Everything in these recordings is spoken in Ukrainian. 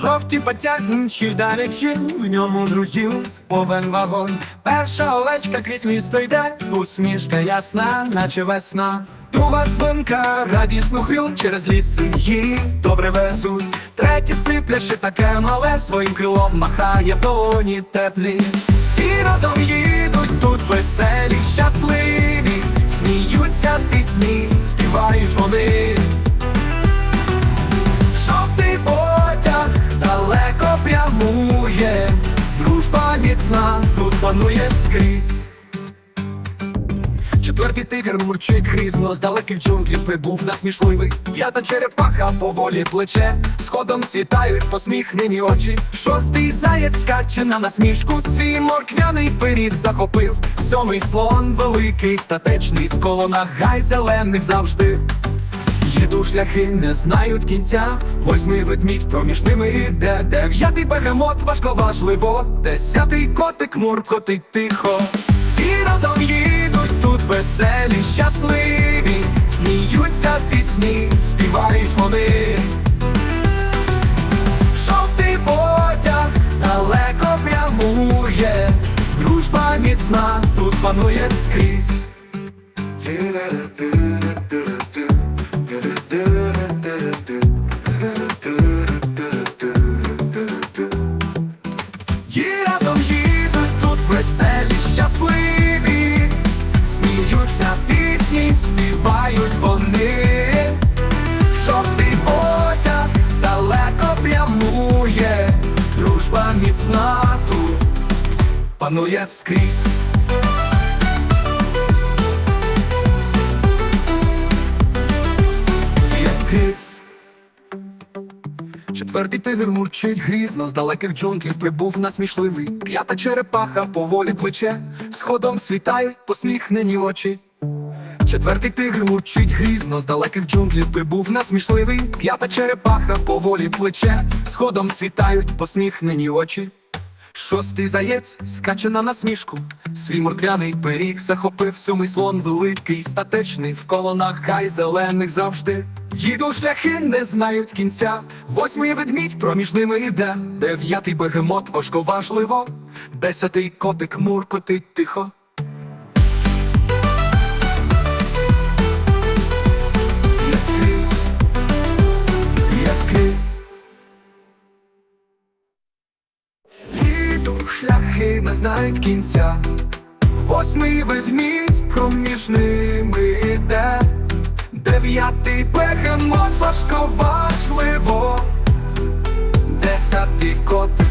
Жовті потягнучі вдаричі, в ньому друзів повен вагон. Перша овечка крізь місто йде, усмішка ясна, наче весна. Друга свинка радісно хрю через ліс її добре везуть. Третє ципляще таке мале, своїм крилом махає в долоні теплі. Всі разом їдуть тут веселі, щасливі, сміються пісні, співають вони. Панує скрізь. Четвертий тигр мурчить грізно, з далеких джунглів прибув насмішливий. П'ята черепаха поволі плече, сходом світають посміхнені очі. Шостий заєць скаче на насмішку, свій морквяний пиріг захопив. Сьомий слон великий, статечний, в колонах гай зелених завжди. Їду шляхи не знають кінця, восьмий ведмідь проміж ними іде, дев'ятий бегемот важко важливо, десятий котик муркотить тихо. Всі разом їдуть тут веселі, щасливі, сміються пісні, співають вони. Жовтий потяг далеко прямує, дружба міцна тут панує скрізь. Пісні, співають вони. Жовтий потяг далеко прямує, дружба міцна тут панує скрізь. Є скрізь. Четвертий тигр мурчить грізно, з далеких джунглів прибув насмішливий. П'ята черепаха поволі плече, сходом світають посміхнені очі. Четвертий тигр мурчить грізно, з далеких джунглів прибув насмішливий. П'ята черепаха поволі плече, сходом світають посміхнені очі. Шостий заєць скаче на насмішку, свій морквяний пиріг захопив сьомий слон великий, статечний, в колонах хай зелених завжди. Їду шляхи не знають кінця, восьмий ведмідь проміж ними йде, дев'ятий бегемот важковажливо, десятий котик муркотить тихо. Шляхи не знають кінця, восьмий ведмідь проміж ними йде, дев'ятий бегемот важко важливо, десятий котик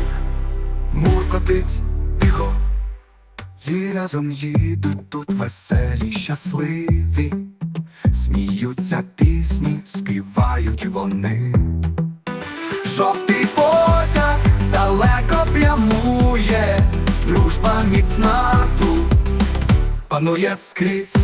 муркотить тихо. І разом їдуть тут веселі, щасливі, сміються пісні, співають вони. Жовтий потяг панує скрізь.